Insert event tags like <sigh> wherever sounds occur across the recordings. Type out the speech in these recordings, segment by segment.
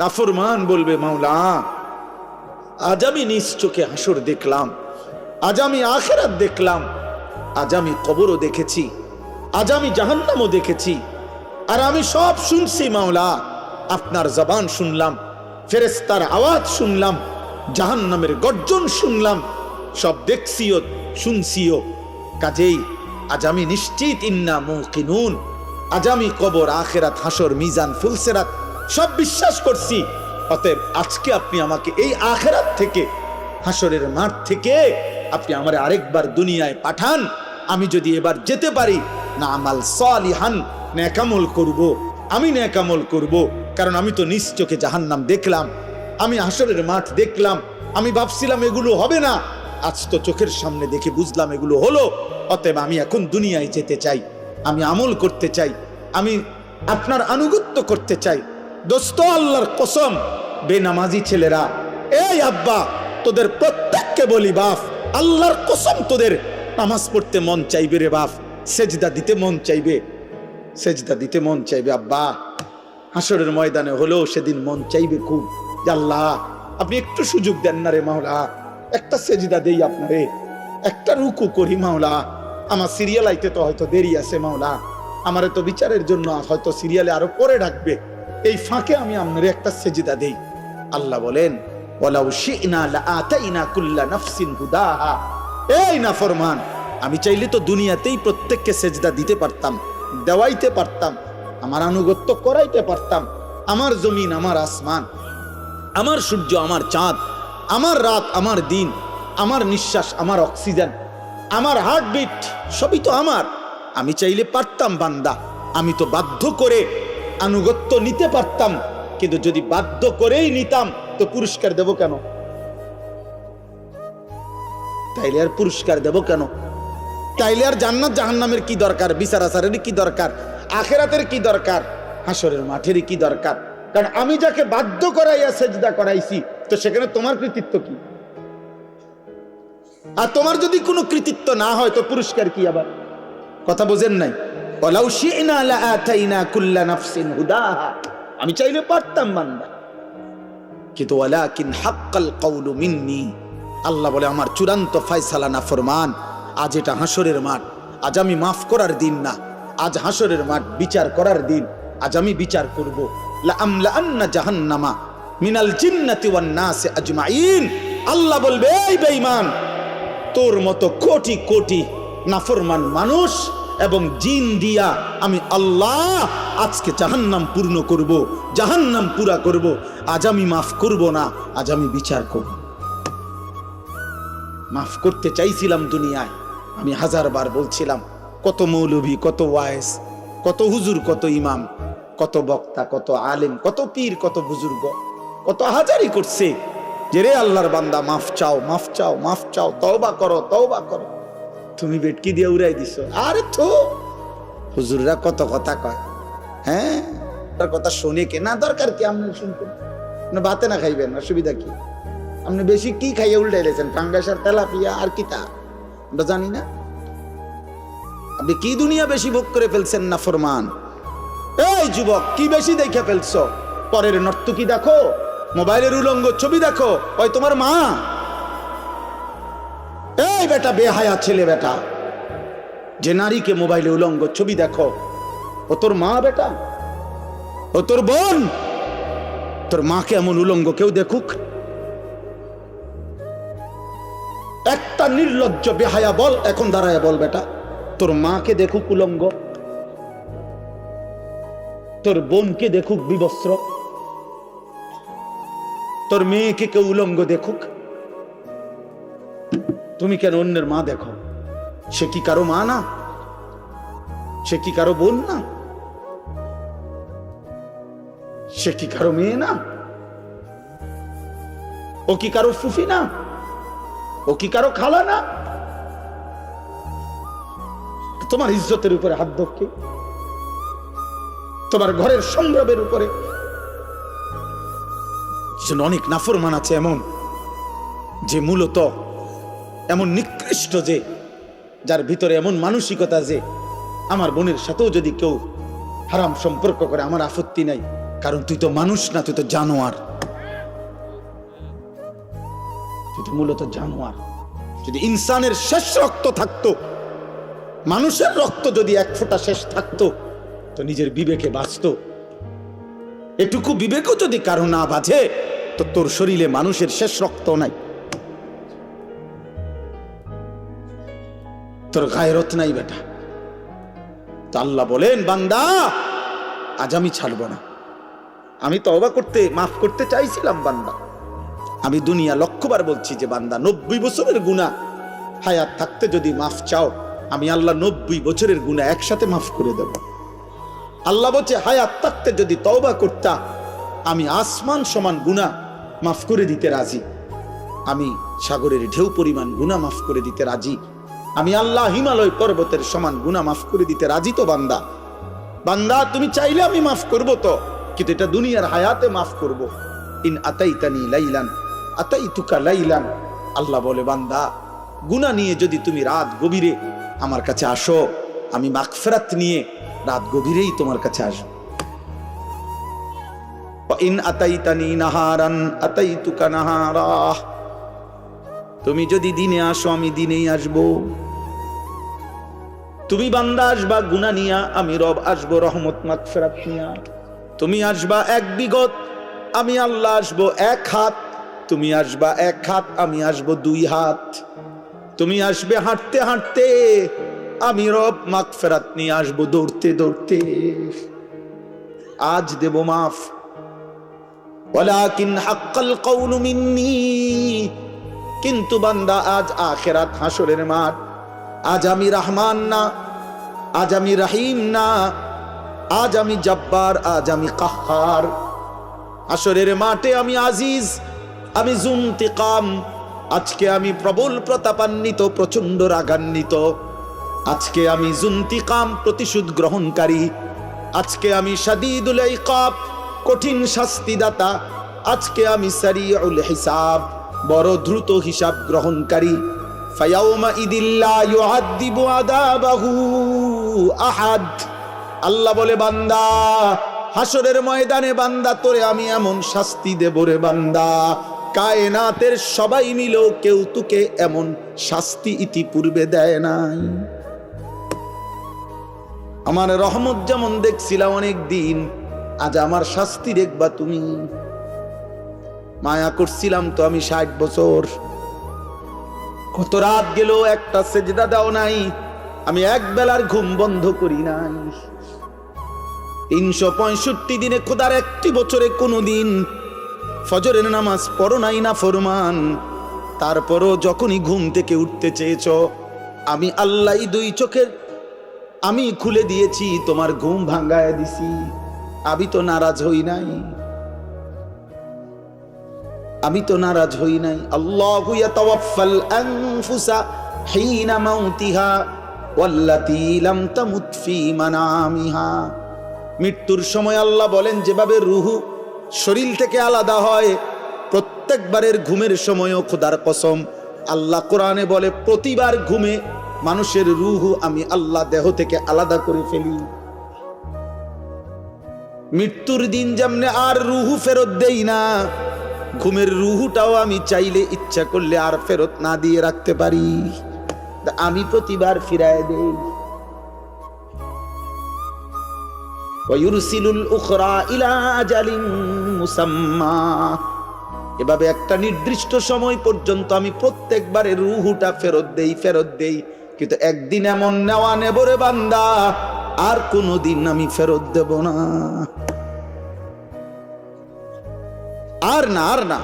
নাফরমান বলবে, মাওলা, আজ আমি নিজ চোখে হাসর দেখলাম, আজ আমি আখেরাত দেখলাম, আজ আমি কবরও দেখেছি, আজ আমি জাহান্নামও দেখেছি। আর আমি সব শুনছি, মাওলা, আপনার জবান শুনলাম ফেরেস্তার আওয়াজ শুনলাম, জাহান্নামের গর্জন শুনলাম, সব দেখছিও, শুনছিও। কাজেই আজ আমি নিশ্চিত, ইন্না মুকিনুন, আজ আমি কবর, আখেরাত, হাসর, মিজান, ফুলসেরাত সব বিশ্বাস করছি। অতএব আজকে আপনি আমাকে এই আখেরাত থেকে হাসরের মাঠ থেকে আপনি আমার আরেকবার দুনিয়ায় পাঠান। আমি যদি এবার যেতে পারি, না আমাল সালিহান, ন্যাকামল করব। আমি ন্যাকামল করব, কারণ আমি তো নিজ চোখে জাহান্নাম দেখলাম। আমি হাসরের মাঠ দেখলাম। আমি ভাবছিলাম এগুলো হবে না। আজ তো চোখের সামনে দেখে বুঝলাম এগুলো হলো। অতএব আমি এখন দুনিয়ায় যেতে চাই। আমি আমল করতে চাই। আমি আপনার আনুগত্য করতে চাই। দোস্ত, আল্লাহর কসম, বেনামাজি ছেলেরা, এই আব্বা, তোদের প্রত্যেককে বলি বাপ, আল্লাহর কসম তোদের, নামাজ পড়তে মন চাইবে রে বাপ, সেজদা দিতে মন চাইবে, সেজদা দিতে মন চাইবে, আব্বা। হাসরের ময়দানে হলেও সেদিন মন চাইবে খুব আল্লাহ, আপনি একটু সুযোগ দেন না রে মাওলা, একটা সেজদা দেই আপনারে, একটা রুকু করি মাওলা, আমার সিরিয়াল আইতে তো হয়তো দেরি আছে মাওলা, আমারে তো বিচারের জন্য হয়তো সিরিয়ালে আরও পরে ডাকবে। এই ফাঁকে আমি আপনার একটা সেজিদা দেই। আল্লাহ বলেন, ওয়ালাউ শি'না আমি চাইলে তো দুনিয়াতেই প্রত্যেককে সেজদা দিতে পারতাম, দেওয়াইতে পারতাম, আমার আনুগত্য করাইতে পারতাম, আমার জমিন আমার আসমান, আমার সূর্য আমার চাঁদ, আমার রাত আমার দিন, আমার নিঃশ্বাস আমার অক্সিজেন, আমার হার্টবিট সবই তো আমার। আমি চাইলে পারতাম বান্দা, আমি তো বাধ্য করে আনুগত্য নিতে পারতাম, কিন্তু যদি বাধ্য করেই নিতাম, তো পুরস্কার দেব কেন? তাইলে আর পুরস্কার দেব কেন? তাইলে আর জান্নাত জাহান্নামের কি দরকার? বিচার আচারের কি দরকার? আখেরাতের কি দরকার? হাসরের মাঠেরই কি দরকার? কারণ আমি যাকে বাধ্য করাইয়া সেজদা করাইছি, তো সেখানে তোমার কৃতিত্ব কি? আর তোমার যদি কোনো কৃতিত্ব না হয়, তো পুরস্কার কি আবার? কথা বোঝেন নাই? আমি চাইলে পারতাম বান্দা। কিন্তু হাক্কাল কওলু মিন্নি। আল্লাহ বলে, আমার চূড়ান্ত ফয়সালা না ফরমান। আজ এটা হাসরের মাঠ। আজ আমি মাফ করার দিন না। আজ হাসরের মাঠ, বিচার করার দিন। আজ আমি বিচার করব। জাহান্নামা মিনাল আজমাইন আল্লাহ বলবে, এই বেঈমান, তোর মতো কোটি কোটি নাফরমান মানুষ এবং জিন দিয়া আমি আল্লাহ আজকে জাহান্নাম পূর্ণ করব, জাহান্নাম পুরা করব। আজ আমি মাফ করব না, আজ আমি বিচার করব। মাফ করতে চাইছিলাম দুনিয়ায়, আমি হাজারবার বলছিলাম, কত মৌলভী, কত ওয়ায়েস কত হুজুর, কত ইমাম, কত বক্তা, কত আলেম, কত পীর, কত বুজুর্গ, কত হাজারি করছে যে রে আল্লাহর বান্দা, মাফ চাও মাফ চাও মাফ চাও, তওবা করো তওবা করো। তুমি বেটকি দিয়ে উড়াই দিছো। আরে তো হুজুররা কত কথা কয়। হ্যাঁ? তার কথা শুনে কে? না, দরকার কি? আপনি শুনতেন আপনি ভাতে না খাইবেন, অসুবিধা কি? আপনি বেশি কি খাইয়ে উল্টাইলেছেন ফাঙ্গাস আর তেলাপিয়া আর কি তা? আমরা জানি না। আপনি কি দুনিয়া বেশি ভোগ করে ফেলছেন না, ফরমান? এই যুবক, কি বেশি দেখে ফেলছো? পরের নর্তকি দেখো, মোবাইলের উলঙ্গ ছবি দেখো। ওই তোমার মা? এই বেটা, বেহায়া ছেলে বেটা। যে নারীকে মোবাইলে উলঙ্গ ছবি দেখো, ও তোর মা বেটা? ও তোর বোন? তোর মাকে এমন উলঙ্গ কেউ দেখুক? একটা নির্লজ্জ, বেহায়া বল, এখন দাঁড়ায় বল বেটা। তোর মাকে দেখুক উলঙ্গ। তোর বোনকে দেখুক বিবস্ত্র। তোর মেয়েকে কেউ উলঙ্গ দেখুক। তুমি কেন অন্যের মা দেখো? সে কি কারও মা না? সে কি কারও বোন না? সে কি কারও মেয়ে না? ও কি কারও ফুফি না? ও কি কারও খালা না? তোমার ইজ্জতের উপরে হাত ধরকে তোমার ঘরের সংগ্রামের উপরে। অনেক নাফরমান আছে এমন যে মূলত এমন নিকৃষ্ট যে, যার ভিতরে এমন মানসিকতা যে, আমার বোনের সাথেও যদি কেউ হারাম সম্পর্ক করে, আমার আপত্তি নাই। কারণ তুই তো মানুষ না, তুই তো জানোয়ার। তুই তো মূলত জানোয়ার। যদি ইনসানের শেষ রক্ত থাকতো, মানুষের রক্ত যদি এক ফোঁটা শেষ থাকতো, তো নিজের বিবেকে বাঁচত। এটুকু বিবেকও যদি কারও না বাজে তো তোর শরীরে মানুষের শেষ রক্ত নাই। তোর গায়রত নাই বেটা। তো আল্লাহ বলেন, বান্দা, আজ আমি ছাড়বো না। আমি তওবা করতে, মাফ করতে চাইছিলাম, বান্দা। আমি দুনিয়া লক্ষ্যবার বলছি যে, বান্দা, নব্বই বছরের গুণা হায়াত থাকতে যদি মাফ চাও, আমি আল্লাহ নব্বই বছরের গুণা একসাথে মাফ করে দেব। আল্লাহ বলছে, হায়াত থাকতে যদি তওবা করতা, আমি আসমান সমান গুণা মাফ করে দিতে রাজি। আমি সাগরের ঢেউ পরিমাণ গুণা মাফ করে দিতে রাজি। আমি আল্লাহ হিমালয় পর্বতের সমান গুণা মাফ করে দিতে রাজি তো বান্দা। বান্দা, তুমি চাইলে আমি মাফ করব তো, কিন্তু এটা দুনিয়ার হায়াতে মাফ করব। ইন আতাইতানি লাইলান, আতাইতুকা লাইলান। আল্লাহ বলে, বান্দা, গুনাহ নিয়ে যদি তুমি রাত গভীরে আমার কাছে আসো, আমি মাগফিরাত নিয়ে রাত গভীরেই তোমার কাছে আসব। ইন আতাইতানি নাহারান, আতাইতুকা নাহারা। তুমি যদি দিনে আসো, আমি দিনেই আসব। তুমি বান্দা আসবা গুনা নিয়া, আমি রব আসব, রহমত, মাগফিরাত নিয়া। তুমি আসবা এক বিগত, আমি আল্লাহ আসব এক হাত। তুমি আসবা এক হাত, আমি আসব দুই হাত। তুমি আসবে হাঁটতে হাঁটতে, আমি রব মাগফিরাত নিয়ে আসব দৌড়তে দৌড়তে। আজ দেব মাফ। ওয়ালাকিন হাক্কাল মিন্নি। কিন্তু বান্দা আজ আখেরাত হাসরের মাঠ। আজ আমি রহমান না, আজ আমি রাহিম না, আজ আমি জব্বার, আজ আমি কাহার। আসরের মাঠে আমি আজিজ, আমি জুমতিকাম আজকে আমি প্রবল প্রতাপান্বিত প্রচণ্ড রাগান্বিত। আজকে আমি জুন্তিকাম, প্রতিশোধ গ্রহণকারী। আজকে আমি সাদিদুল ইকাব, কঠিন শাস্তিদাতা। আজকে আমি সারিউল হিসাব, বড় দ্রুত হিসাব গ্রহণকারী। আহাদ আল্লাহ বলে, বান্দা হাসরের ময়দানে বান্দা, তোরে আমি এমন শাস্তি দেব রে বান্দা। কায়নাতের সবাই মিলেও কেউ তোকে এমন শাস্তি ইতিপূর্বে দেয় নাই। আমার রহমত যেমন দেখছিলাম অনেক দিন আজ আমার শাস্তি দেখবা তুমি। মায়া করছিলাম তো আমি ষাট বছর। কত রাত গেল, একটা সেজদা দাও নাই। আমি এক বেলার ঘুম বন্ধ করি নাই। তিনশো পঁয়ষট্টি দিনে খোদার একটি বছরে কোনো দিন ফজরের নামাজ পড়ো নাই না ফরমান। তারপরও যখনই ঘুম থেকে উঠতে চেয়েছ, আমি আল্লাহ দুই চোখের, আমি খুলে দিয়েছি, তোমার ঘুম ভাঙ্গায় দিছি। আমি তো নারাজ হই নাই। আমি তো নারাজ হই নাই। আল্লাহু আনফুসা মৃত্যুর সময় আল্লাহ বলেন, যেভাবে রুহু শরীর থেকে আলাদা হয়, প্রত্যেকবারের ঘুমের সময়ও খোদার কসম। আল্লাহ কোরআনে বলে, প্রতিবার ঘুমে মানুষের রুহু আমি আল্লাহ দেহ থেকে আলাদা করে ফেলি। মৃত্যুর দিন যেমনে আর রুহু ফেরত দেই না ঘুমের রুহুটাও আমি চাইলে ইচ্ছা করলে আর ফেরত না দিয়ে রাখতে পারি। আমি প্রতিবার ফিরায় দেই। এভাবে একটা নির্দিষ্ট সময় পর্যন্ত আমি প্রত্যেকবারে রুহুটা ফেরত দেই ফেরত দেই। কিন্তু একদিন এমন নেওয়া নেব রে বান্দা, আর কোনোদিন আমি ফেরত দেব না। আর না আর না।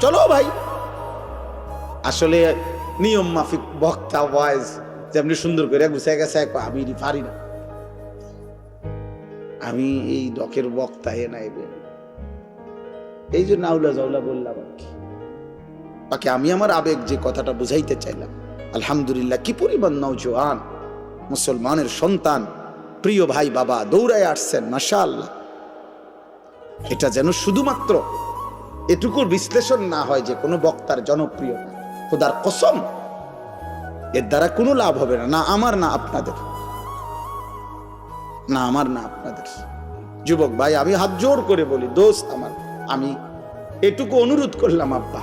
চলো ভাই। আসলে নিয়ম মাফিক বক্তা ওয়াইজ যেমনি সুন্দর করে গুছাই গেছে আমি পারি না। আমি এই ডকের বক্তা, এ নাইবে এই জন্য আউলা জাউলা বললাম আর কি। বাকি আমি আমার আবেগ যে কথাটা বুঝাইতে চাইলাম। আলহামদুলিল্লাহ, কি পরিমাণ নৌজওয়ান মুসলমানের সন্তান, প্রিয় ভাই, বাবা, দৌড়ায় আসছেন মাসা আল্লাহ এটা যেন শুধুমাত্র এটুকুর বিশ্লেষণ না হয় যে কোনো বক্তার জনপ্রিয়তা খোদার কসম, এর দ্বারা কোনো লাভ হবে না না আমার, না আপনাদের। না আমার, না আপনাদের। যুবক ভাই, আমি হাত জোর করে বলি, দোস্ত আমার, আমি এটুকু অনুরোধ করলাম, আব্বা।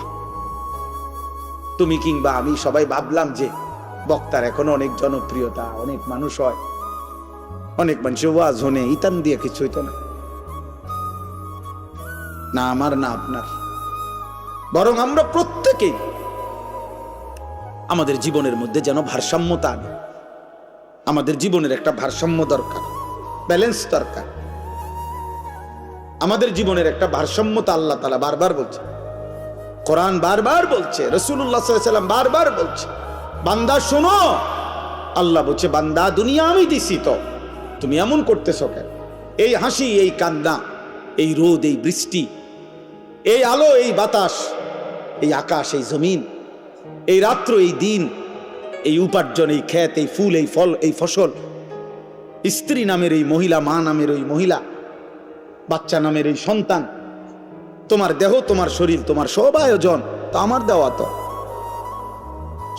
তুমি কিংবা আমি সবাই ভাবলাম যে বক্তার এখন অনেক জনপ্রিয়তা, অনেক মানুষ হয়, অনেক মানুষ ওয়াজ হনে ইতান দিয়ে কিছু হইতো না। না আমার, না আপনার। বরং আমরা প্রত্যেকেই আমাদের জীবনের মধ্যে যেন ভারসাম্যতা আনে আমাদের জীবনের একটা ভারসাম্য দরকার ব্যালেন্স দরকার। আমাদের জীবনের একটা ভারসাম্যতা আল্লাহ তালা বারবার বলছে। কোরআন বারবার বলছে রসুল্লাহ সাল্লাম বারবার বলছে। বান্দা, শোনো, আল্লাহ বলছে, বান্দা, দুনিয়া আমি দিছি তো, তুমি এমন করতেছ কেন? এই হাসি, এই কান্না, এই রোদ, এই বৃষ্টি এই আলো, এই বাতাস, এই আকাশ, এই জমিন, এই রাত্র, এই দিন, এই উপার্জন, এই ক্ষেত, এই ফুল, এই ফল, এই ফসল। স্ত্রী নামের এই মহিলা, মা নামের ওই মহিলা, বাচ্চা নামের এই সন্তান, তোমার দেহ, তোমার শরীর, তোমার সব আয়োজন, তো আমার দেওয়া তো।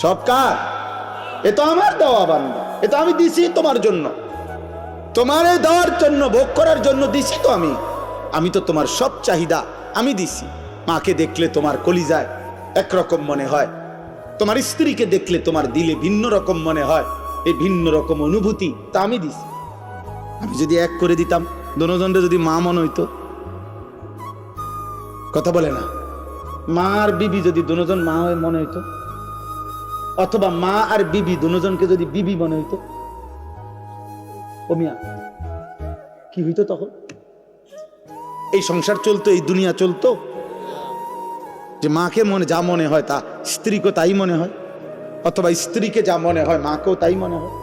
সব কার? এ তো আমার দেওয়া বান্দা, এ তো আমি দিছি তোমার জন্য। তোমার দেওয়ার জন্য, ভোগ করার জন্য দিছি তো আমি। আমি তো তোমার সব চাহিদা আমি দিছি। মাকে দেখলে তোমার কলিজায় একরকম মনে হয়। তোমার স্ত্রীকে দেখলে তোমার দিলে ভিন্ন রকম মনে হয়। এই ভিন্ন রকম অনুভূতি তা আমি দিছি। আমি যদি এক করে দিতাম দনজনটা যদি মা মনে হইতো। কথা বলে না। মা আর বিবি যদি দুজন মা হয়ে মনে হইতো, অথবা মা আর বিবি দুজনকে যদি বিবি মনে হইতো, ও মিয়া, কি হইতো তখন? এই সংসার চলতো, এই দুনিয়া চলতো। যে মাকে মনে, যা মনে হয় তা স্ত্রীকে তাই মনে হয়। অথবা স্ত্রীকে যা মনে হয়, মাকেও তাই মনে হয়।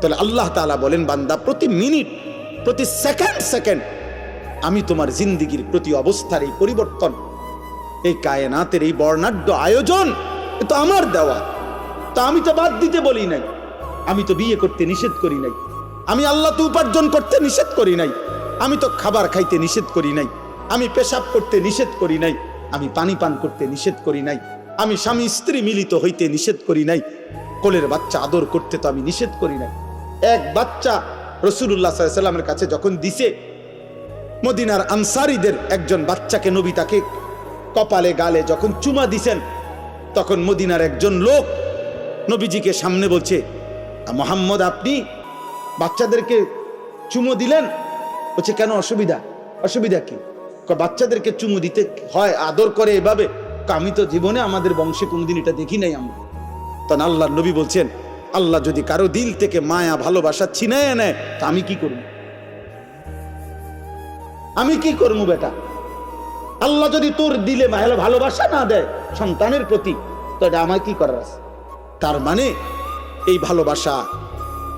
তাহলে আল্লাহ তাআলা বলেন, বান্দা, প্রতি মিনিট, প্রতি সেকেন্ড সেকেন্ড আমি তোমার জিন্দিগির প্রতি অবস্থার এই পরিবর্তন, এই কায়নাতের এই বর্ণাঢ্য আয়োজন তো আমার দেওয়া। তা আমি তো বাদ দিতে বলি নাই। আমি তো বিয়ে করতে নিষেধ করি নাই। আমি আল্লাহ তো উপার্জন করতে নিষেধ করি নাই। আমি তো খাবার খাইতে নিষেধ করি নাই। আমি পেশাব করতে নিষেধ করি নাই। আমি পানি পান করতে নিষেধ করি নাই। আমি স্বামী স্ত্রী মিলিত হইতে নিষেধ করি নাই। কোলের বাচ্চা আদর করতে তো আমি নিষেধ করি নাই। এক বাচ্চা রসুল্লাহ সাল্লামের কাছে যখন দিছে, মদিনার আনসারিদের একজন বাচ্চাকে নবী তাকে কপালে গালে যখন চুমা দিছেন, তখন মদিনার একজন লোক নবীজিকে সামনে বলছে মোহাম্মদ, আপনি বাচ্চাদেরকে চুমো দিলেন? বলছে, কেন? অসুবিধা। অসুবিধা কি? বাচ্চাদেরকে চুমু দিতে হয়, আদর করে এভাবে? আমি তো জীবনে আমাদের বংশে কোনদিন এটা দেখি নাই আমরা। তখন আল্লাহ নবী বলছেন, আল্লাহ যদি কারও দিল থেকে মায়া, ভালোবাসা ছিনায় নেয়, তা আমি কি করব? আমি কি করব বেটা? আল্লাহ যদি তোর দিলে ভালো- ভালোবাসা না দেয় সন্তানের প্রতি, তো এটা আমার কি করার আছে? তার মানে এই ভালোবাসা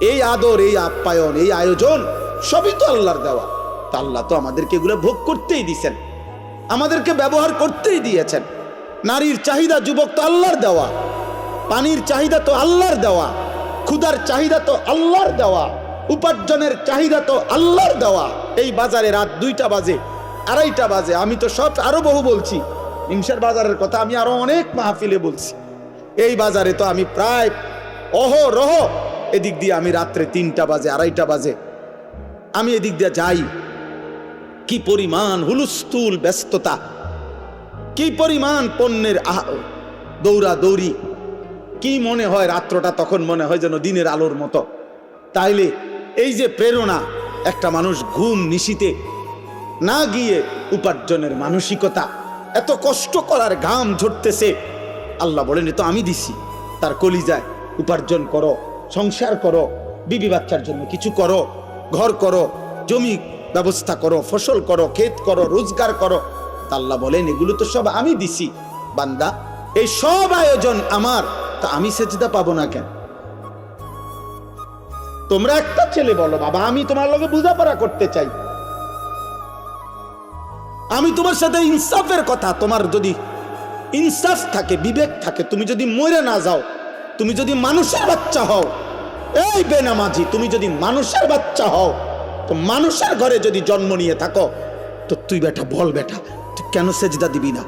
এই আদর, এই আপ্যায়ন, এই আয়োজন, সবই তো আল্লাহর দেওয়া। তা আল্লাহ তো আমাদেরকে এগুলো ভোগ করতেই দিছেন আমাদেরকে ব্যবহার করতেই দিয়েছেন। নারীর চাহিদা যুবক তো আল্লাহর দেওয়া। পানির চাহিদা তো আল্লাহর দেওয়া। ক্ষুধার চাহিদা তো আল্লাহর দেওয়া। উপার্জনের চাহিদা তো আল্লাহর দেওয়া। এই বাজারে রাত দুইটা বাজে, আড়াইটা বাজে। আমি তো সব আরও বহু বলছি। হিংসার বাজারের কথা আমি আরও অনেক মাহফিলে বলছি। এই বাজারে তো আমি প্রায় অহ রহ এদিক দিয়ে আমি রাত্রে তিনটা বাজে, আড়াইটা বাজে। আমি এদিক দিয়ে যাই। কি পরিমাণ হুলুস্থুল ব্যস্ততা। কি পরিমাণ পণ্যের দৌড়া দৌড়ি কি মনে হয় রাত্রটা তখন মনে হয় যেন দিনের আলোর মতো। তাইলে এই যে প্রেরণা, একটা মানুষ ঘুম নিশিতে না গিয়ে উপার্জনের মানসিকতা, এত কষ্ট করার ঘাম ঝরতেছে। আল্লাহ বলেন, "এ তো আমি দিছি, তার কলিজায় উপার্জন করো। সংসার করো, বিবি বাচ্চার জন্য কিছু করো, ঘর করো, জমি ব্যবস্থা করো, ফসল করো, ক্ষেত করো, রোজগার করো। তা আল্লাহ বলেন, এগুলো তো সব আমি দিছি। বান্দা, এই সব আয়োজন আমার, তা আমি সেজদা পাবো না কেন? তোমরা একটা ছেলে বলো, বাবা, আমি তোমার লগে বোঝাপড়া করতে চাই। আমি তোমার সাথে ইনসাফের কথা, তোমার যদি ইনসাফ থাকে, বিবেক থাকে, তুমি যদি মরে না যাও তুমি যদি মানুষের বাচ্চা হও, এই বেনামাজি, তুমি যদি মানুষের বাচ্চা হও, তো মানুষের ঘরে যদি জন্ম নিয়ে থাকো, তো তুই বেটা বল বেটা, তুই কেন সেজদা দিবি না?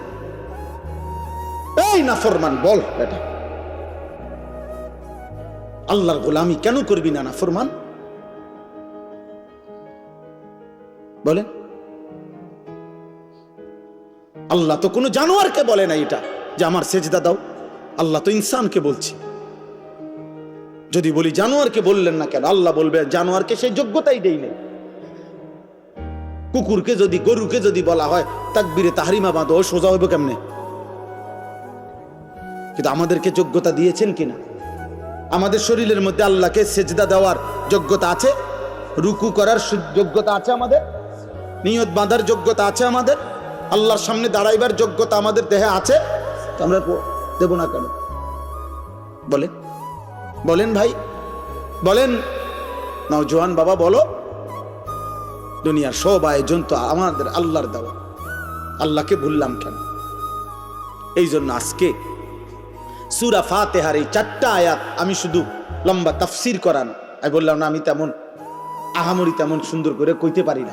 এই না ফরমান বল বেটা। আল্লাহর গোলামি কেন করবি না না ফরমান বলেন। আল্লাহ তো কোনো জানোয়ারকে বলে না এটা, যে আমার সেজদা দাও। আল্লাহ তো ইনসানকে বলছে। যদি বলি জানোয়ারকে বললেন না কেন? আল্লাহ বলবে, জানোয়ারকে সেই যোগ্যতাই দেই নেই। কুকুরকে যদি, গরুকে যদি বলা হয়, তাকবিরে তাহারিমা বাঁধো সোজা হইব কেমনে? কিন্তু আমাদেরকে যোগ্যতা দিয়েছেন কিনা? আমাদের শরীরের মধ্যে আল্লাহকে সেজদা দেওয়ার যোগ্যতা আছে? রুকু করার যোগ্যতা আছে আমাদের? নিয়ত বাঁধার যোগ্যতা আছে আমাদের? আল্লাহর সামনে দাঁড়াইবার যোগ্যতা আমাদের দেহে আছে? আমরা দেব না কেন? বলেন। বলেন ভাই, বলেন। নওজোয়ান বাবা, বলো। দুনিয়ার সব আয়োজন তো আমাদের আল্লাহর দেওয়া। আল্লাহকে ভুললাম কেন? এই জন্য আজকে সুরা ফাতেহার এই চারটা আয়াত আমি শুধু লম্বা তাফসির করান। আমি বললাম, না, আমি তেমন আহামরি তেমন সুন্দর করে কইতে পারি না।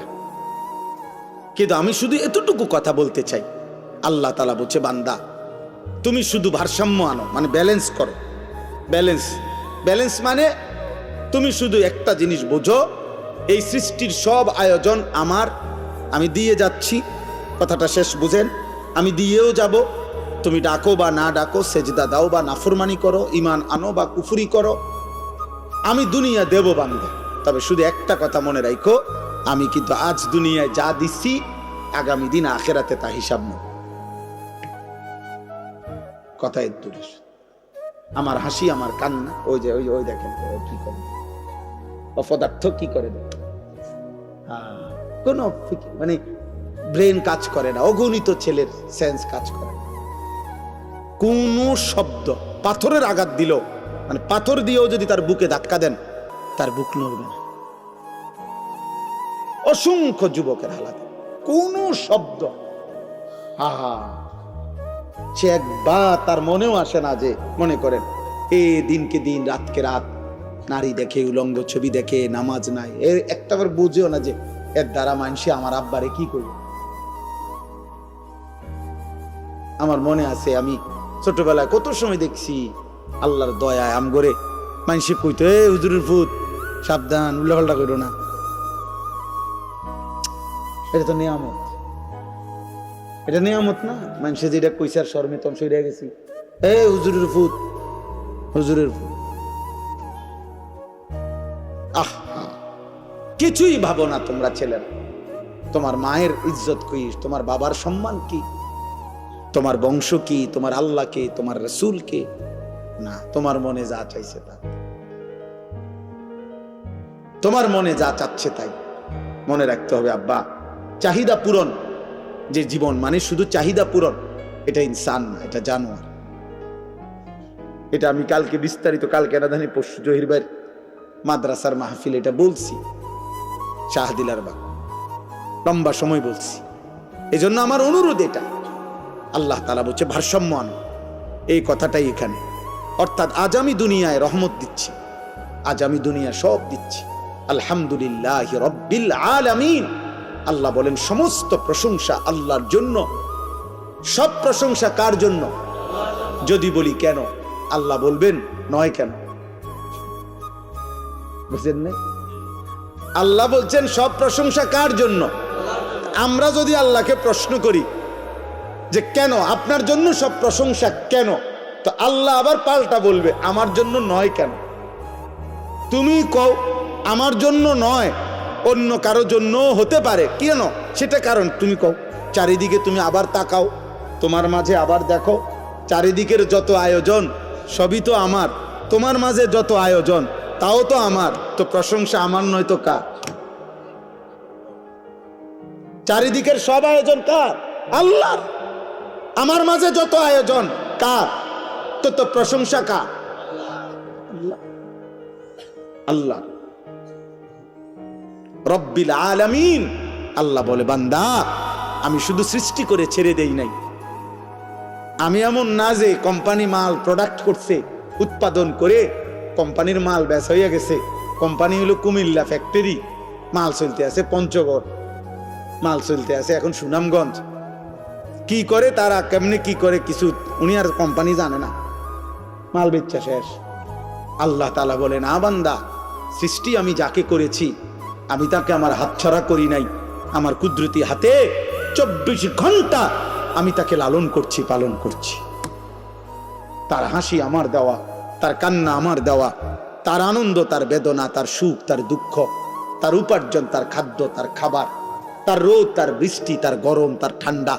কিন্তু আমি শুধু এতটুকু কথা বলতে চাই। আল্লাহ তালা বলছে, বান্দা, তুমি শুধু ভারসাম্য আনো মানে ব্যালেন্স করো। ব্যালেন্স ব্যালেন্স মানে তুমি শুধু একটা জিনিস বোঝো, এই সৃষ্টির সব আয়োজন আমার, আমি দিয়ে যাচ্ছি। কথাটা শেষ, বুঝেন? আমি দিয়েও যাব। তুমি ডাকো বা না ডাকো, সেজদা দাও বা নাফরমানি করো ইমান আনো বা কুফুরি করো। আমি দুনিয়া দেব বান্দা তবে শুধু একটা কথা মনে রাখো আমি কিন্তু আজ দুনিয়ায় যা দিচ্ছি আগামী দিন আখেরাতে তা হিসাব নেব। কথা এর দূরে। আমার হাসি আমার কান্না ওই যে ওই ওই দেখেন কি করে? অপদার্থ কি করে দেয় হ্যাঁ, কোনো মানে ব্রেন কাজ করে না অগণিত ছেলের সেন্স কাজ করে না। কোনো শব্দ পাথরের আঘাত দিল মানে পাথর দিয়েও যদি তার বুকে ধাক্কা দেন তার বুক নড়বে না। অসংখ্য যুবকের হালাতে কোনো শব্দ। হা হা। সে একবার তার মনেও আসে না যে, মনে করেন, এ দিনকে দিন, রাতকে রাত, নারী দেখে, উলঙ্গ ছবি দেখে, নামাজ নাই। এ একটাবার বুঝেও না যে, এর দ্বারা মানুষে আমার আব্বারে কি করবে? আমার মনে আছে, আমি ছোটবেলায় কত সময় দেখছি, আল্লাহর দয়ায় আম করে মানুষে কইতো, এ হুজুরের ফুত সাবধান, উল্লাপাল্টা করো না। এটা তো নিয়ামত। এটা নিয়ামত না? মানুষে যেটা কইসার শর্মে তখন সইরা গেছি। এ হুজুরের ফুত হুজুরের ফুত আহ, কিছুই ভাবো না তোমরা ছেলেরা। তোমার মায়ের ইজ্জত কি? তোমার বাবার সম্মান কি? তোমার বংশ কি? তোমার আল্লাহ কে? তোমার রসুল কে? না, তোমার মনে যা চাইছে তা। তোমার মনে যা চাচ্ছে তাই। মনে রাখতে হবে, আব্বা, চাহিদা পূরণ। যে জীবন মানে শুধু চাহিদা পূরণ, এটা ইনসান না, এটা জানোয়ার। এটা আমি কালকে বিস্তারিত, কালকে রাধানী পশু জহির ভাইয়ের মাদ্রাসার মাহফিল এটা বলছি শাহদিলার বা লম্বা সময় বলছি। এজন্য আমার অনুরোধ এটা। আল্লাহ তালা বলছে, ভারসাম্য আনো। এই কথাটাই এখানে। অর্থাৎ আজ আমি দুনিয়ায় রহমত দিচ্ছি। আজ আমি দুনিয়া সব দিচ্ছি। আলহামদুলিল্লাহ রব্বিল আলামিন। আল্লাহ বলেন, সমস্ত প্রশংসা আল্লাহর জন্য। সব প্রশংসা কার জন্য? যদি বলি কেন? আল্লাহ বলবেন, নয় কেন? বুঝলেন না? আল্লাহ বলছেন, সব প্রশংসা কার জন্য? আমরা যদি আল্লাহকে প্রশ্ন করি যে কেন, আপনার জন্য সব প্রশংসা কেন? তো আল্লাহ আবার পাল্টা বলবে, আমার জন্য নয় কেন? তুমি কও, আমার জন্য নয়। অন্য কারও জন্য হতে পারে। কেন? সেটা কারণ। তুমি কও। চারিদিকে তুমি আবার তাকাও। তোমার মাঝে আবার দেখো। চারিদিকের যত আয়োজন, সবই তো আমার। তোমার মাঝে যত আয়োজন, তাও তো আমার। তো প্রশংসা আমার নয় তো কার? চারিদিকের সব আয়োজন কার? আল্লাহর। আমার মাঝে যত আয়োজন, কার? তো তো প্রশংসা কার? আল্লাহ। আল্লাহ। রব্বিল আলামিন। আল্লাহ বলে, বান্দা, আমি শুধু সৃষ্টি করে ছেড়ে দেই নাই। আমি এমন না যে কোম্পানি মাল প্রোডাক্ট করছে, উৎপাদন করে কোম্পানির মাল ব্যাস হয়ে গেছে। কোম্পানি হলো কুমিল্লা ফ্যাক্টরি মাল চলতে আছে পঞ্চগড়, মাল চলতে আছে এখন সুনামগঞ্জ। কি করে তারা, কেমনে কি করে কিছু, উনি আর কোম্পানি জানে না। মাল বেচা শেষ। আল্লাহ তালা বলেন আ বান্দা, সৃষ্টি আমি যাকে করেছি আমি তাকে আমার হাতছাড়া করি নাই। আমার কুদরতি হাতে চব্বিশ ঘণ্টা আমি তাকে লালন করছি, পালন করছি। তার হাসি আমার দেওয়া, তার কান্না আমার দেওয়া, তার আনন্দ, তার বেদনা, তার সুখ, তার দুঃখ, তার উপার্জন, তার খাদ্য, তার খাবার, তার রোদ, তার বৃষ্টি, তার গরম, তার ঠান্ডা,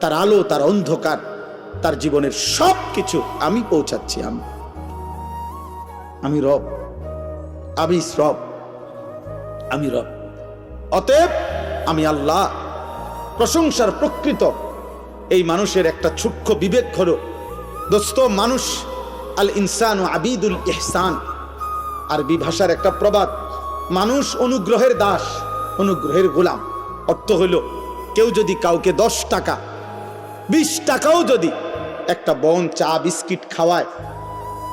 তার আলো, তার অন্ধকার, তার জীবনের সব কিছু আমি পৌঁছাচ্ছি আমি। আমি রব আমি রব আমি রব। অতএব আমি আল্লাহ, প্রশংসার প্রকৃত। এই মানুষের একটা সূক্ষ্ম বিবেক হলো, দোস্ত মানুষ, আল ইনসান ও আবিদুল ইহসান। আরবি ভাষার একটা প্রবাদ, মানুষ অনুগ্রহের দাস, অনুগ্রহের গোলাম। অর্থ হইল কেউ যদি কাউকে দশ টাকা, বিশ টাকাও যদি একটা বন চা বিস্কিট খাওয়ায়,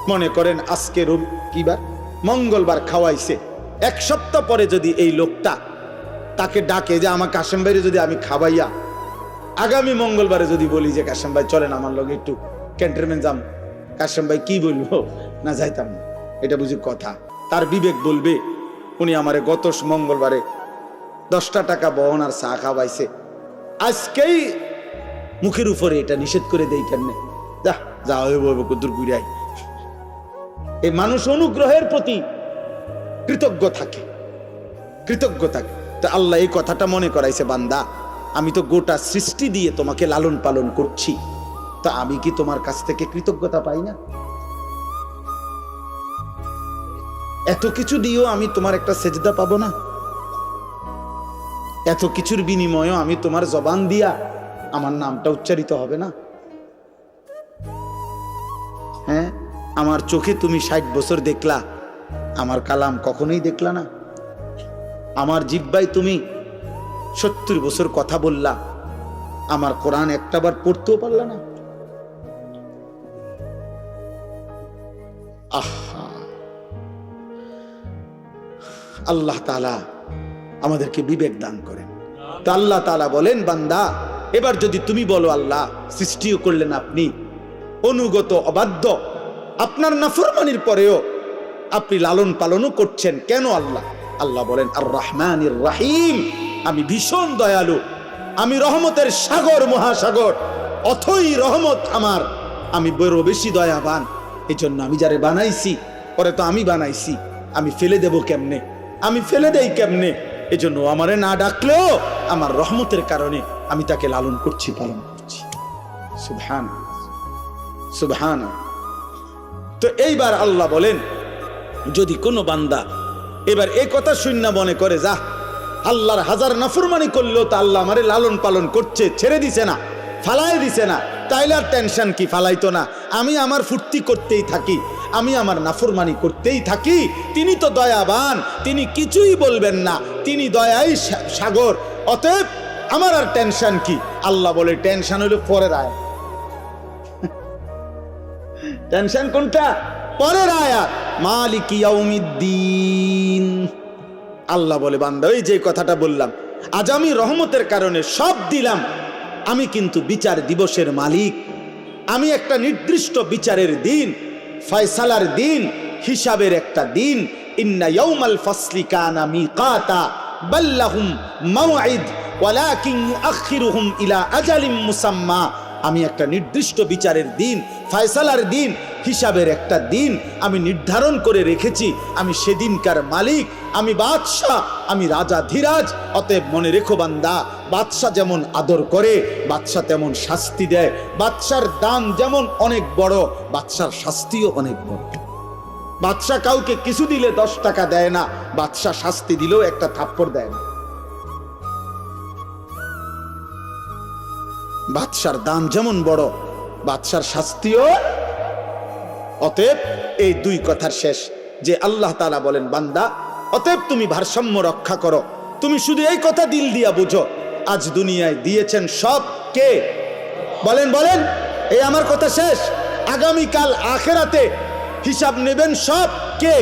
মনে করেন আজকে রবি কিবার মঙ্গলবার খাওয়াইছে এক সপ্তাহ পরে যদি এই লোকটা তাকে ডাকে যে আমার কাশেম ভাইরে যদি আমি খাবাইয়া আগামী মঙ্গলবারে যদি বলি যে, কাশেম ভাই, চলেন আমার লগে একটু ক্যান্টনমেন্ট যাম। কাশেম ভাই, কি বলব? না, যাইতাম না। এটা বুঝি কথা। তার বিবেক বলবে, উনি আমারে গত মঙ্গলবারে দশটা টাকা বহন আর চা খাওয়াইছে। আজকেই মুখের উপরে এটা নিষেধ করে দেই কেমনে? যা যা হইব কুদ্দুর গুড়াই এই মানুষ অনুগ্রহের প্রতি কৃতজ্ঞ থাকে। কৃতজ্ঞ থাকে। তা আল্লাহ এই কথাটা মনে করাইছে, বান্দা, আমি তো গোটা সৃষ্টি দিয়ে তোমাকে লালন পালন করছি। তা আমি কি তোমার কাছ থেকে কৃতজ্ঞতা পাই না? এত কিছু দিয়েও আমি তোমার একটা সেজদা পাবো না? এত কিছুর বিনিময়েও আমি তোমার জবান দিয়া আমার নামটা উচ্চারিত হবে না? হ্যাঁ? আমার চোখে তুমি ষাট বছর দেখলা আমার কালাম কখনোই দেখলা না। আমার জিব্বাই তুমি সত্তর বছর কথা বললা। আমার কোরআন একটাবার পড়তেও পারলা না। আহা। আল্লাহ তালা আমাদেরকে বিবেক দান করেন। তা আল্লাহ তালা বলেন, বান্দা, এবার যদি তুমি বলো, আল্লাহ, সৃষ্টিও করলেন আপনি, অনুগত, অবাধ্য, আপনার নাফরমানির পরেও আপনি লালন পালনও করছেন। কেন আল্লাহ? আল্লাহ বলেন আর রহমান রাহিম। আমি ভীষণ দয়ালু। আমি রহমতের সাগর, মহাসাগর। অথই রহমত আমার। আমি বড় বেশি দয়াবান। এই জন্য আমি যারে বানাইছি, পরে তো আমি বানাইছি। আমি ফেলে দেব কেমনে? আমি ফেলে দেই কেমনে? এই জন্য আমারে না ডাকলেও আমার রহমতের কারণে আমি তাকে লালন করছি, পালন করছি। সুবহান সুবহান তো এইবার আল্লাহ বলেন যদি কোনো বান্দা এবার এই কথা শূন্য মনে করে, যা, আল্লাহর হাজার নাফরমানি করলেও তো আল্লাহ আমারে লালন পালন করছে, ছেড়ে দিছে না, ফালাই দিছে না, তাইলে আর টেনশন কি, ফালাইতো না। আমি আমার ফুর্তি করতেই থাকি, আমি আমার নাফরমানি করতেই থাকি। তিনি তো দয়াবান, তিনি কিছুই বলবেন না, তিনি দয়াই সাগর, অতএব আমার আর টেনশন কি? আল্লাহ বলে টেনশন হলো পরের আয় টেনশন <laughs> কোনটা? পরের আয়াত, মালিক আল্লাহ বলে, বান্দা, ওই যে কথাটা বললাম, আজ আমি রহমতের কারণে সব দিলাম, আমি কিন্তু বিচার দিবসের মালিক। আমি একটা নির্দিষ্ট বিচারের দিন, ফয়সালার দিন, হিসাবের একটা দিন, ইন্না বাল্লাহুম ইলা আজালিম মুসাম্মা। আমি একটা নির্দিষ্ট বিচারের দিন, ফয়সালার দিন, হিসাবের একটা দিন আমি নির্ধারণ করে রেখেছি। আমি সেদিনকার মালিক, আমি বাদশাহ, আমি রাজা ধীরাজ। অতএব মনে রেখো বান্দা, বাদশাহ যেমন আদর করে, বাদশাহ তেমন শাস্তি দেয়। বাদশার দান যেমন অনেক বড়, বাদশার শাস্তিও অনেক বড়। বাদশাহ কাউকে কিছু দিলে দশ টাকা দেয় না, বাদশাহ শাস্তি দিলেও একটা থাপ্পড় দেয় না। বাদশার দান যেমন বড়, বাদশার শাস্তিও। অতএব এই দুই কথার শেষ, যে আল্লাহ তালা বলেন, বান্দা, অতএব তুমি ভারসাম্য রক্ষা করো। তুমি শুধু এই কথা দিল দিয়া বুঝো, আজ দুনিয়ায় দিয়েছেন সব কে? বলেন বলেন, এই আমার কথা শেষ। আগামীকাল আখেরাতে হিসাব নেবেন সব কে?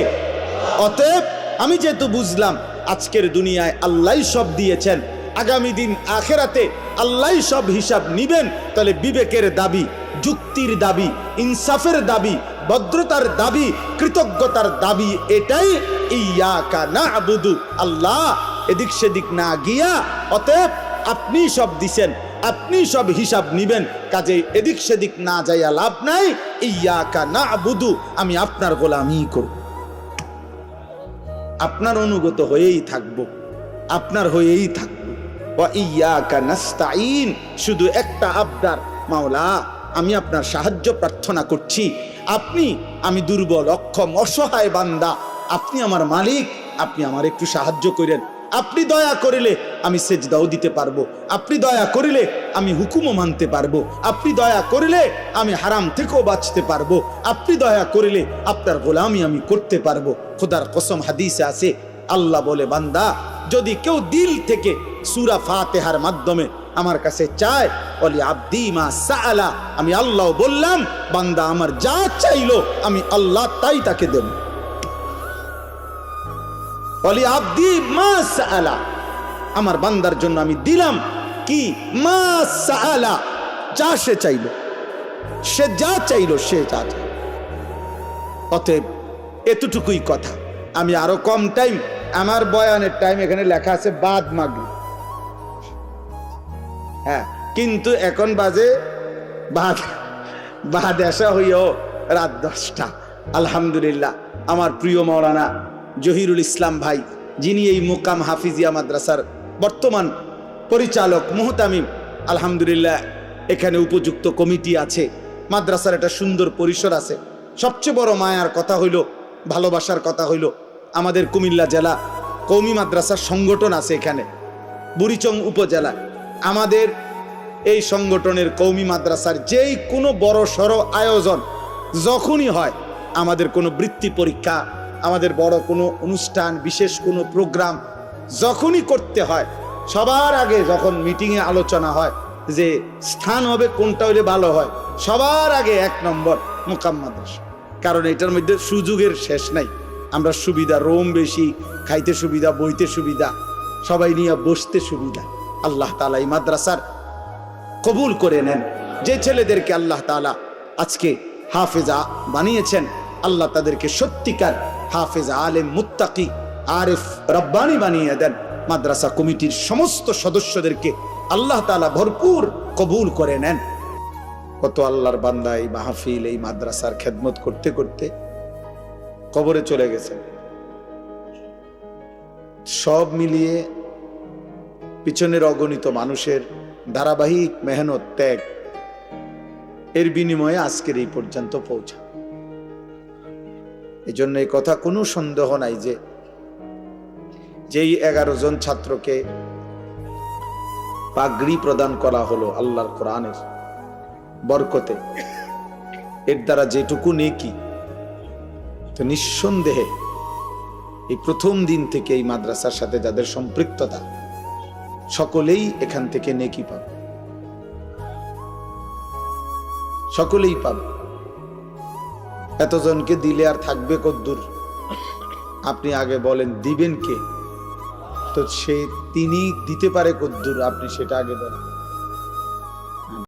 অতএব আমি যেহেতু বুঝলাম, আজকের দুনিয়ায় আল্লাহ সব দিয়েছেন আগামী দিন আখেরাতে আল্লাহ সব হিসাব নিবেন। তাহলে বিবেকের দাবি, যুক্তির দাবি, ইনসাফের দাবি, ভদ্রতার দাবি, কৃতজ্ঞতার দাবি, এটাই ইয়াকা না আবুদু আল্লাহ এদিক সেদিক না গিয়া, অতএব আপনি সব দিছেন, আপনি সব হিসাব নিবেন। কাজে এদিক সেদিক না যাইয়া লাভ নাই, ইয়াকা না বুধু আমি আপনার গোলামি করব। আপনার অনুগত হয়েই থাকব। আপনার হয়েই থাকব। শুধু একটা আবদার, মাওলা, আমি আপনার সাহায্য প্রার্থনা করছি। আপনি, আমি দুর্বল, অক্ষম, অসহায় বান্দা। আপনি আমার মালিক, আপনি আমার একটু সাহায্য করেন। আপনি দয়া করিলে আমি সেজদাও দিতে পারব। আপনি দয়া করিলে আমি হুকুমও মানতে পারব। আপনি দয়া করিলে আমি হারাম থেকেও বাঁচতে পারব। আপনি দয়া করিলে আপনার গোলামি আমি করতে পারব। খোদার কসম হাদিসে আছে, আল্লাহ বলে, বান্দা যদি কেউ দিল থেকে সুরা ফাতেহার মাধ্যমে আমার কাছে চায় বলি আব্দি মা সাআলা, আমি আল্লাহ বললাম, বান্দা আমার যা চাইলো, আমি আল্লাহ তাই তাকে দেব। বলি আব্দি মা সাআলা, আমার বান্দার জন্য আমি দিলাম কি? মা সাআলা, যা সে চাইলো, সে যা চাইলো, সে যা চাইলো। অতএব এতটুকুই কথা। আমি আরও কম টাইম আমার বয়ানের টাইম এখানে লেখা আছে বাদ মাগরি। হ্যাঁ কিন্তু এখন বাজে বাদ বাদ আসা হইও রাত দশটা। আলহামদুলিল্লাহ, আমার প্রিয় মৌলানা জহিরুল ইসলাম ভাই, যিনি এই মুকাম হাফিজিয়া মাদ্রাসার বর্তমান পরিচালক মুহতামিম, আলহামদুলিল্লাহ, এখানে উপযুক্ত কমিটি আছে। মাদ্রাসার একটা সুন্দর পরিসর আছে। সবচেয়ে বড় মায়ার কথা হইল, ভালোবাসার কথা হইল আমাদের কুমিল্লা জেলা কৌমি মাদ্রাসার সংগঠন আছে এখানে, বুড়িচং উপজেলা। আমাদের এই সংগঠনের কৌমি মাদ্রাসার যেই কোনো বড় সড় আয়োজন যখনই হয়, আমাদের কোনো বৃত্তি পরীক্ষা, আমাদের বড় কোনো অনুষ্ঠান, বিশেষ কোনো প্রোগ্রাম যখনই করতে হয়, সবার আগে যখন মিটিংয়ে আলোচনা হয় যে স্থান হবে কোনটা হলে ভালো হয়, সবার আগে এক নম্বর মোকাম মাদ্রাসা। কারণ এটার মধ্যে সুযোগের শেষ নাই। আমরা সুবিধা, রোম বেশি, খাইতে সুবিধা, বইতে সুবিধা, সবাই নিয়ে বসতে সুবিধা। আল্লাহ তালা এই মাদ্রাসার কবুল করে নেন। যে ছেলেদেরকে আল্লাহ তালা আজকে হাফেজা বানিয়েছেন, আল্লাহ তাদেরকে সত্যিকার হাফেজা, আলেম, মুত্তাকি, আরেফ, রব্বানি বানিয়ে দেন। মাদ্রাসা কমিটির সমস্ত সদস্যদেরকে আল্লাহ তালা ভরপুর কবুল করে নেন। কত আল্লাহর বান্দা এই মাহফিল, এই মাদ্রাসার খেদমত করতে করতে কবরে চলে গেছেন সব মিলিয়ে পিছনের অগণিত মানুষের ধারাবাহিক মেহনত, ত্যাগ, এর বিনিময়ে আজকের এই পর্যন্ত পৌঁছা। এই জন্য এই কথা কোনো সন্দেহ নাই যে, যেই এগারো জন ছাত্রকে পাগড়ি প্রদান করা হলো আল্লাহর কোরআনের বরকতে, এর দ্বারা যেটুকু নেকি তো নিঃসন্দেহে এই প্রথম দিন থেকে এই মাদ্রাসার সাথে যাদের সম্পৃক্ততা, সকলেই এখান থেকে নেকি পাবে। সকলেই পাবে। এতজনকে দিলে আর থাকবে কদ্দুর? আপনি আগে বলেন, দিবেন কে? তো সে তিনি দিতে পারে কদ্দুর, আপনি সেটা আগে বলেন।